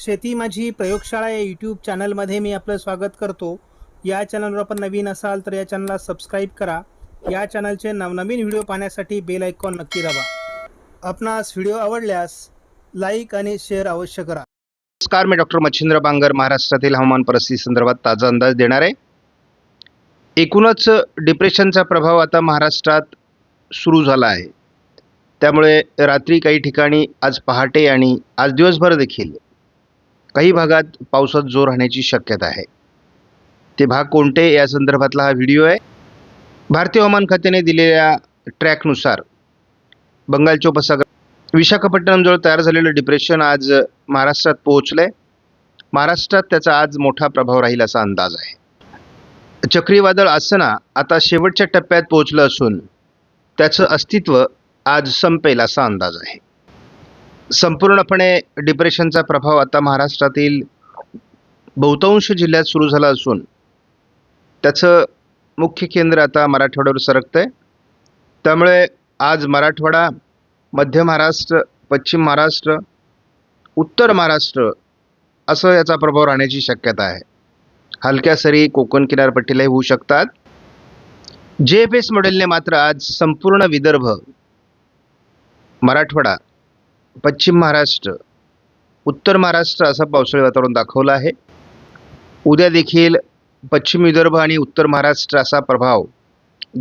शेती माझी प्रयोगशाळा या यूट्यूब चॅनलमध्ये मी आपलं स्वागत करतो. या चॅनलवर आपण नवीन असाल तर या चॅनलला सबस्क्राईब करा. या चॅनलचे नवनवीन व्हिडिओ पाहण्यासाठी बेल आयकॉन नक्की दाबा. आपणास व्हिडिओ आवडल्यास लाईक आणि शेअर अवश्य करा. नमस्कार मी डॉक्टर मच्छिंद्र बांगर महाराष्ट्रातील हवामान परिस्थिती संदर्भात ताजा अंदाज देणार आहे. एकूणच डिप्रेशनचा प्रभाव आता महाराष्ट्रात सुरू झाला आहे. त्यामुळे रात्री काही ठिकाणी आज पहाटे आणि आज दिवसभर देखील काही भागात पावसात जोर राहण्याची शक्यता आहे. ते भाग कोणते या संदर्भातला हा व्हिडिओ आहे. भारतीय हवामान खात्याने दिलेल्या ट्रॅकनुसार बंगालच्या उपसागर विशाखापट्टणमजवळ तयार झालेलं डिप्रेशन आज महाराष्ट्रात पोहोचलं आहे महाराष्ट्रात त्याचा आज मोठा प्रभाव राहील असा अंदाज आहे. चक्रीवादळ आसना आता शेवटच्या टप्प्यात पोहोचलं असून त्याचं अस्तित्व आज संपेल असा अंदाज आहे. संपूर्णपणे डिप्रेशनचा प्रभाव आता महाराष्ट्रातील बहुतांश जिल्ह्यात सुरू झाला असून त्याचं मुख्य केंद्र आता मराठवाड्यावर सरकतंय. त्यामुळे आज मराठवाडा मध्य महाराष्ट्र पश्चिम महाराष्ट्र उत्तर महाराष्ट्र असं याचा प्रभाव राहण्याची शक्यता आहे. हलक्या सरी कोकण किनारपट्टीलाही होऊ शकतात. जे एफ एस मॉडेलने मात्र आज संपूर्ण विदर्भ मराठवाडा पश्चिम महाराष्ट्र उत्तर महाराष्ट्र असं पावसाळी वातावरण दाखवलं आहे. उद्या देखील पश्चिम विदर्भ आणि उत्तर महाराष्ट्र असा प्रभाव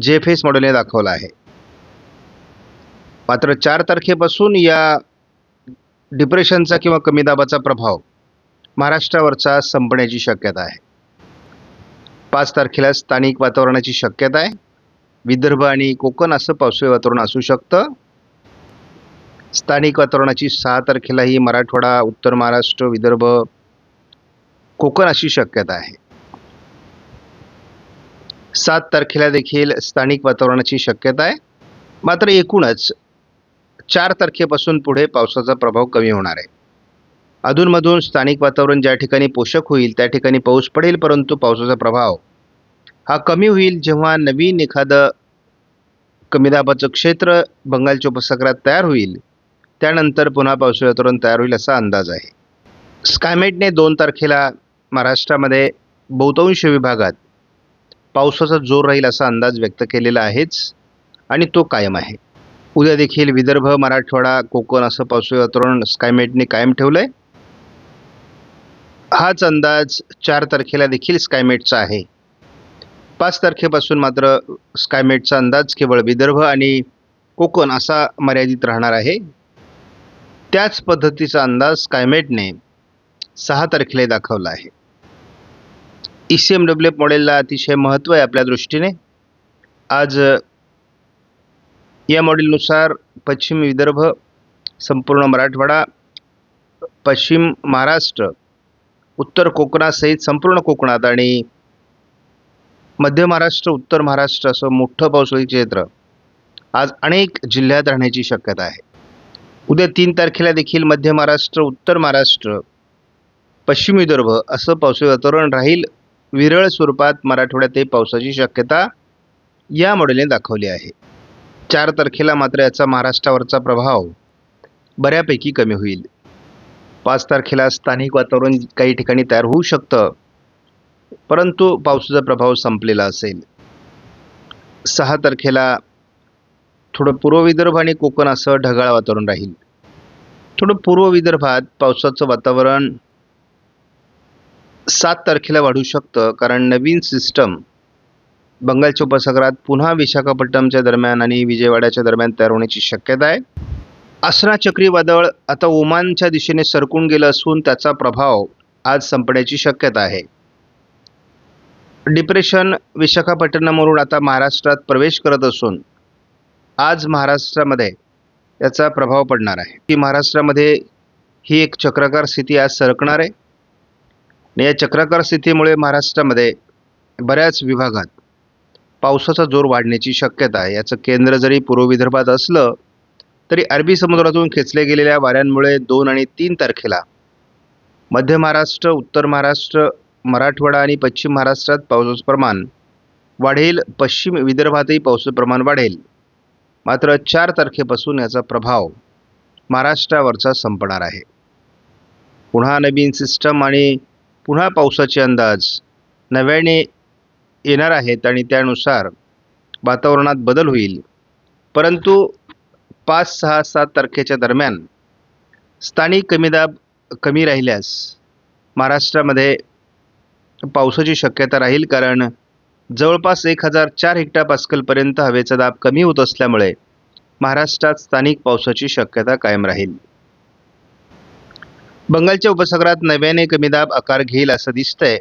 जे एफ एस मॉडेलने दाखवला आहे. मात्र चार तारखेपासून या डिप्रेशनचा किंवा कमी दाबाचा प्रभाव महाराष्ट्रावरचा संपण्याची शक्यता आहे. पाच तारखेला स्थानिक वातावरणाची शक्यता आहे. विदर्भ आणि कोकण असं पावसाळी वातावरण असू शकतं. स्थानिक वातावरणाची सहा तारखेला ही मराठवाडा उत्तर महाराष्ट्र विदर्भ कोकण अशी शक्यता आहे. सात तारखेला देखील स्थानिक वातावरणाची शक्यता आहे. मात्र एकूणच चार तारखेपासून पुढे पावसाचा प्रभाव कमी होणार आहे. अधूनमधून स्थानिक वातावरण ज्या ठिकाणी पोषक होईल त्या ठिकाणी पाऊस पडेल परंतु पावसाचा प्रभाव हा कमी होईल. जेव्हा नवीन एखादं कमी दाबाचं क्षेत्र बंगालच्या उपसागरात तयार होईल त्यानंतर पुन्हा पावसाळी वातावरण तयार होईल असा अंदाज आहे. स्कायमेटने दोन तारखेला महाराष्ट्रामध्ये बहुतांश विभागात पावसाचा जोर राहील असा अंदाज व्यक्त केलेला आहेच आणि तो कायम आहे. उद्या देखील विदर्भ मराठवाडा कोकण असं पावसाळी वातावरण स्कायमेटने कायम ठेवलं आहे हाच अंदाज चार तारखेला देखील स्कायमेटचा आहे. पाच तारखेपासून मात्र स्कायमेटचा अंदाज केवळ विदर्भ आणि कोकण असा मर्यादित राहणार आहे. त्याच पद्धतीचा अंदाज स्कायमेटने सहा तारखेला दाखवला आहे. E C M W F मॉडेलला अतिशय महत्त्व आहे आपल्या दृष्टीने. आज या मॉडेलनुसार पश्चिम विदर्भ संपूर्ण मराठवाडा पश्चिम महाराष्ट्र उत्तर कोकणासहित संपूर्ण कोकणात आणि मध्य महाराष्ट्र उत्तर महाराष्ट्र असं मोठं पावसाळी क्षेत्र आज अनेक जिल्ह्यात राहण्याची शक्यता आहे. उद्या तीन तारखेला देखील मध्य महाराष्ट्र उत्तर महाराष्ट्र पश्चिम विदर्भ असं पावसाळी वातावरण राहील. विरळ स्वरूपात मराठवाड्यातही पावसाची शक्यता या मॉडेलने दाखवली आहे. चार तारखेला मात्र याचा महाराष्ट्रावरचा प्रभाव बऱ्यापैकी कमी होईल. पाच तारखेला स्थानिक वातावरण काही ठिकाणी तयार होऊ शकतं परंतु पावसाचा प्रभाव संपलेला असेल. सहा तारखेला थोडं पूर्व विदर्भ आणि कोकण असं ढगाळ वातावरण राहील. थोडं पूर्व विदर्भात पावसाचं वातावरण सात तारखेला वाढू शकतं कारण नवीन सिस्टम बंगालच्या उपसागरात पुन्हा विशाखापट्टणमच्या दरम्यान आणि विजयवाड्याच्या दरम्यान तयार होण्याची शक्यता आहे. असणा चक्रीवादळ आता ओमानच्या दिशेने सरकून गेलं असून त्याचा प्रभाव आज संपण्याची शक्यता आहे. डिप्रेशन विशाखापट्टणमवरून आता महाराष्ट्रात प्रवेश करत असून आज महाराष्ट्रामध्ये याचा प्रभाव पडणार आहे. की महाराष्ट्रामध्ये ही एक चक्राकार स्थिती आज सरकणार आहे. आणि या चक्राकार स्थितीमुळे महाराष्ट्रामध्ये बऱ्याच विभागात पावसाचा जोर वाढण्याची शक्यता आहे. याचं केंद्र जरी पूर्व विदर्भात असलं तरी अरबी समुद्रातून खेचले गेलेल्या वाऱ्यांमुळे दोन आणि तीन तारखेला मध्य महाराष्ट्र उत्तर महाराष्ट्र मराठवाडा आणि पश्चिम महाराष्ट्रात पावसाचं प्रमाण वाढेल. पश्चिम विदर्भातही पावसाचं प्रमाण वाढेल. मात्र चार तारखेपासून याचा प्रभाव महाराष्ट्रावरचा संपणार आहे. पुन्हा नवीन सिस्टम आणि पुन्हा पावसाचे अंदाज नव्याने येणार आहेत आणि त्यानुसार वातावरणात बदल होईल. परंतु पाच सहा सात तारखेच्या दरम्यान स्थानिक कमी दाब कमी राहिल्यास महाराष्ट्रामध्ये पावसाची शक्यता राहील कारण जवळपास एक हजार चार हेक्टर पास्कलपर्यंत हवेचा दाब कमी होत असल्यामुळे महाराष्ट्रात स्थानिक पावसाची शक्यता कायम राहील. बंगालच्या उपसागरात नव्याने कमी दाब आकार घेईल असं दिसतंय.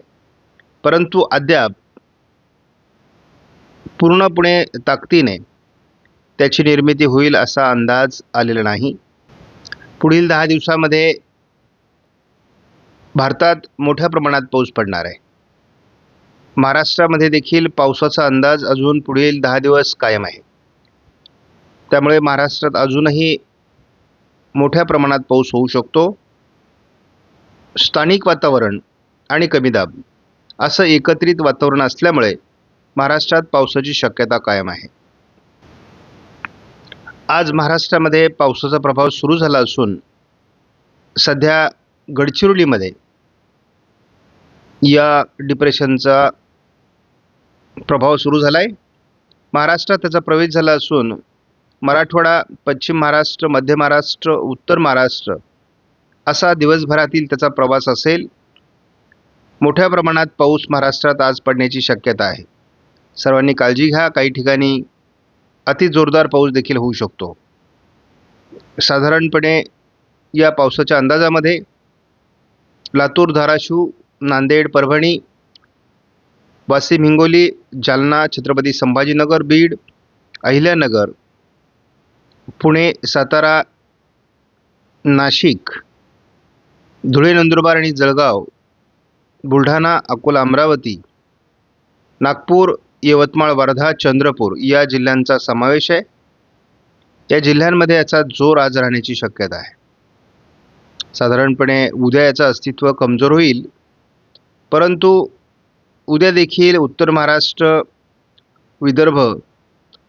परंतु अद्याप पूर्णपणे ताकदीने त्याची निर्मिती होईल असा अंदाज आलेला नाही. पुढील दहा दिवसामध्ये भारतात मोठ्या प्रमाणात पाऊस पडणार आहे. महाराष्ट्रामध्ये देखील पावसाचा अंदाज अजून पुढील दहा दिवस कायम आहे. त्यामुळे महाराष्ट्रात अजूनही मोठ्या प्रमाणात पाऊस होऊ शकतो. स्थानिक वातावरण आणि कमी दाब असं एकत्रित वातावरण असल्यामुळे महाराष्ट्रात पावसाची शक्यता कायम आहे. आज महाराष्ट्रामध्ये पावसाचा प्रभाव सुरू झाला असून सध्या गडचिरोलीमध्ये या डिप्रेशनचा प्रभाव सुरू झाला आहे महाराष्ट्रात त्याचा प्रवेश झाला असून मराठवाडा पश्चिम महाराष्ट्र मध्य महाराष्ट्र उत्तर महाराष्ट्र असा दिवसभरातील त्याचा प्रवास असेल. मोठ्या प्रमाणात पाऊस महाराष्ट्रात आज पडण्याची शक्यता आहे. सर्वांनी काळजी घ्या. काही ठिकाणी अति जोरदार पाऊस देखील होऊ शकतो. साधारणपणे या पावसाच्या अंदाजामध्ये लातूर धाराशिव नांदेड परभणी वाशिम हिंगोली जालना छत्रपती संभाजीनगर बीड अहिल्यानगर पुणे सातारा नाशिक धुळे नंदुरबार आणि जळगाव बुलढाणा अकोला अमरावती नागपूर यवतमाळ वर्धा चंद्रपूर या जिल्ह्यांचा समावेश आहे. या जिल्ह्यांमध्ये याचा जोर आज राहण्याची शक्यता आहे. साधारणपणे उद्या याचं अस्तित्व कमजोर होईल. परंतु उद्या देखील उत्तर महाराष्ट्र विदर्भ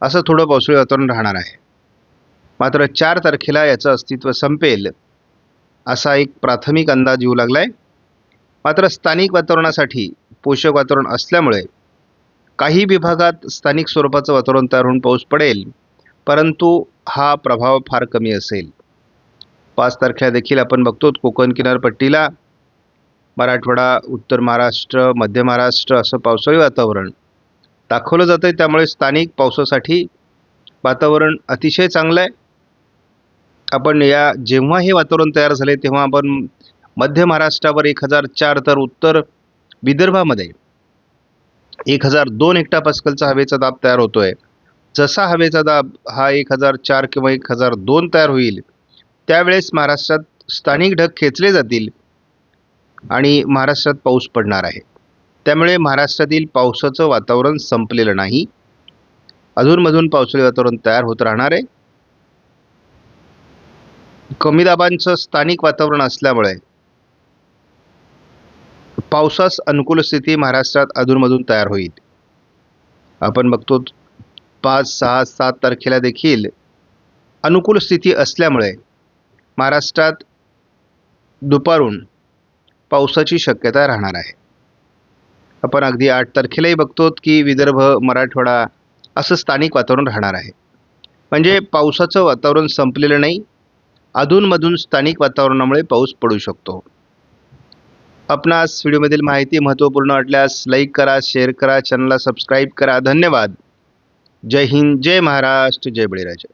असं थोडं पावसाळी वातावरण राहणार आहे. मात्र चार तारखेला याचं अस्तित्व संपेल असा एक प्राथमिक अंदाज येऊ लागला आहे मात्र स्थानिक वातावरणासाठी पोषक वातावरण असल्यामुळे काही विभागात स्थानिक स्वरूपाचं वातावरण तयार होऊन पाऊस पडेल परंतु हा प्रभाव फार कमी असेल. पाच तारखेला देखील आपण बघतो कोकण किनारपट्टीला. मराठवाडा उत्तर महाराष्ट्र मध्य महाराष्ट्र असं पावसाळी वातावरण दाखवलं जातं आहे त्यामुळे स्थानिक पावसासाठी वातावरण अतिशय चांगलं आहे. आपण या जेव्हा हे वातावरण तयार झाले तेव्हा आपण मध्य महाराष्ट्रावर एक हजार चार तर उत्तर विदर्भामध्ये एक हजार दोन हेक्टा पास्कलचा हवेचा दाब तयार होतो आहे जसा हवेचा दाब हा एक हजार चार किंवा एक हजार दोन तयार होईल त्यावेळेस महाराष्ट्रात स्थानिक ढग खेचले जातील. आणि महाराष्ट्रात पाऊस पडणार आहे. त्यामुळे महाराष्ट्रातील पावसाचं वातावरण संपलेलं नाही. अधूनमधून पावसाळी वातावरण तयार होत राहणार आहे. कमी दाबांचं स्थानिक वातावरण असल्यामुळे पावसास अनुकूल स्थिती महाराष्ट्रात अधूनमधून तयार होईल. आपण बघतो पाच सहा सात तारखेला देखील अनुकूल स्थिती असल्यामुळे महाराष्ट्रात दुपारून पावसाची शक्यता राहणार आहे. आपण अगदी आठ तारखेलाही बघतो की विदर्भ मराठवाडा असं स्थानिक वातावरण राहणार आहे. म्हणजे पावसाचं वातावरण संपलेलं नाही अधूनमधून स्थानिक वातावरणामुळे पाऊस पडू शकतो. आपणास व्हिडिओमधील माहिती महत्त्वपूर्ण वाटल्यास लाईक करा शेअर करा चॅनलला सबस्क्राईब करा. धन्यवाद. जय हिंद जय महाराष्ट्र जय बळीराजा.